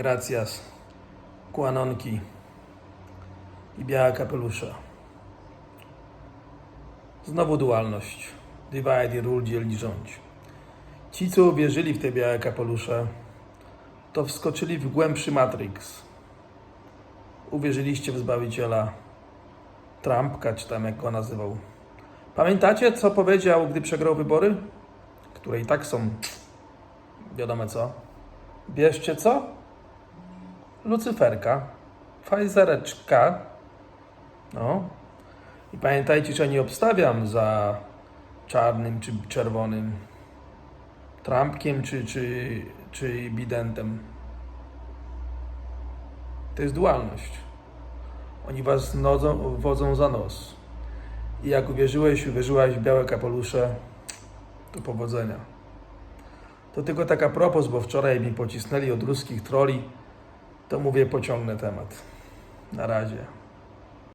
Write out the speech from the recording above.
Gracias. Kłanonki i białe kapelusze. Znowu dualność. Divide i rule, dziel i rządź. Ci, co uwierzyli w te białe kapelusze, to wskoczyli w głębszy Matrix. Uwierzyliście w Zbawiciela Trumpka, czy tam jak go nazywał. Pamiętacie, co powiedział, gdy przegrał wybory? Które i tak są wiadomo co. Bierzcie co? Lucyferka, fajzereczka. No. I pamiętajcie, że nie obstawiam za czarnym czy czerwonym Trumpkiem czy, czy, czy Bidentem. To jest dualność. Oni was nodzą, wodzą za nos. I jak uwierzyłeś, uwierzyłaś w białe kapelusze, to powodzenia. To tylko taka propos, bo wczoraj mi pocisnęli od ruskich troli, to mówię, pociągnę temat. Na razie.